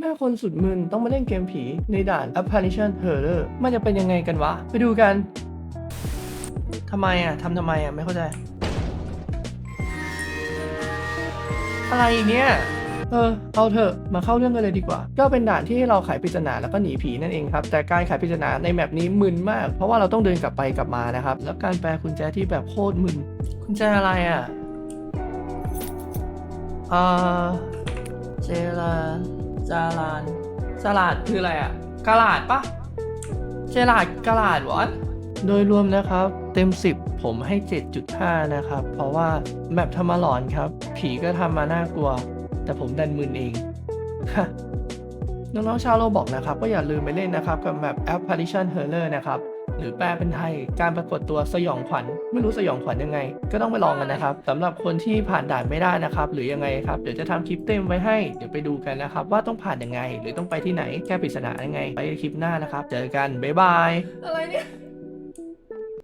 แม่คนสุดมึนต้องมาเล่นเกมผีในด่าน Apparition Horror มันจะเป็นยังไงกันวะ ไปดูกัน ทำไมอะทำทำไมอะ ไม่เข้าใจ อะไรเนี่ยเออเอาเถอะมาเข้าเรื่องกันเลยดีกว่า ก็เป็นด่านที่ให้เราไขปริศนาแล้วก็หนีผีนั่นเองครับ แต่การไขปริศนาในแมปนี้มึนมาก เพราะว่าเราต้องเดินกลับไปกลับมานะครับ แล้วการแปลกุญแจที่แบบโคตรมึนกุญแจอะไรอะอ่าเจลา จาลานจาลาดคืออะไรอะกะลาดปะเจลาดกะลาดวะโดยรวมนะครับเต็ม 10 ผมให้ 7.5 นะครับ เพราะว่าแมปทำมาหลอนครับ ผีก็ทำมาน่ากลัว แต่ผมดันมึนเองน้องๆชาวโลบอกนะครับ ก็อย่าลืมไปเล่นนะครับ กับแมป Apparition Horror นะครับ หรือแปลเป็นไทย การปรากฏตัวสยองขวัญไม่รู้สยองขวัญยังไง ก็ต้องไปลองกันนะครับสำหรับคนที่ผ่านด่านไม่ได้นะครับ หรือยังไงครับเดี๋ยวจะทำคลิปเต็มไว้ให้เดี๋ยวไปดูกันนะครับ ว่าต้องผ่านยังไง หรือต้องไปที่ไหนแก้ปริศนายังไง ไปคลิปหน้านะครับ เจอกันบ๊ายบายอะไรเนี่ย